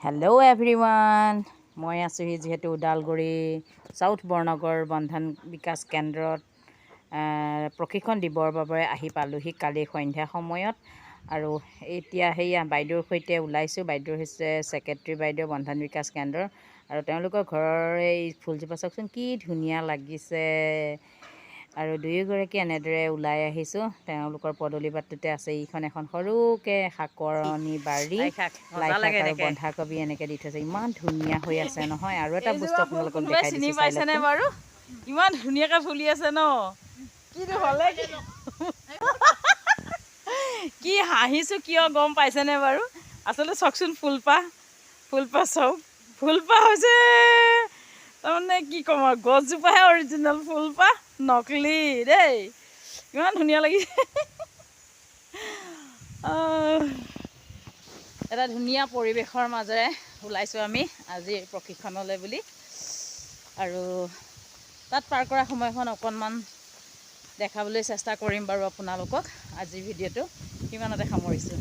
Hello everyone মই আছোঁহি যিহেতু ওদালগুৰি চাউথ বৰনগৰ বন্ধন বিকাশ কেন্দ্ৰত প্ৰশিক্ষণ দিবৰ বাবে আহি পালোঁহি কালি সন্ধ্যা সময়ত। আৰু এতিয়া সেয়া বাইদেউৰ সৈতে ওলাইছোঁ। বাইদেউ হৈছে ছেক্ৰেটেৰী বাইদেউ বন্ধন বিকাশ কেন্দ্ৰৰ। আৰু তেওঁলোকৰ ঘৰৰ এই ফুলজোপা চাওকচোন কি ধুনীয়া লাগিছে। আৰু দুয়োগৰাকী এনেদৰে ওলাই আহিছোঁ। তেওঁলোকৰ পদূলি বাটটোতে আছে এইখন এখন সৰুকৈ শাকনি বাৰী লাই শাক, আৰু। বন্ধাকবি এনেকৈ দি থৈছে। ইমান ধুনীয়া হৈ আছে নহয় আৰু এটা বস্তু আপোনালোকক দেখাই চিনি দিছোঁ পাইছেনে। বাৰু? ইমান ধুনীয়াকে ফুলি আছে ন? কিনো হ'লে কি হাঁহিছোঁ কিয় গম পাইছেনে বাৰু? আচলতে চাওকচোন ফুলপাহ ফুলপাহ চাওক। ফুলপাহ হৈছে কি ক'ম আৰু গছজোপাহে অৰিজিনেল ফুলপাহ নকলি দেই ইমান ধুনীয়া লাগিছে। এটা ধুনীয়া পৰিৱেশৰ মাজেৰে ওলাইছোঁ আমি আজি প্ৰশিক্ষণলৈ বুলি। আৰু তাত পাৰ কৰা সময়খন অকণমান দেখাবলৈ চেষ্টা কৰিম বাৰু আপোনালোকক আজিৰ ভিডিঅ'টো সিমানতে সামৰিছোঁ।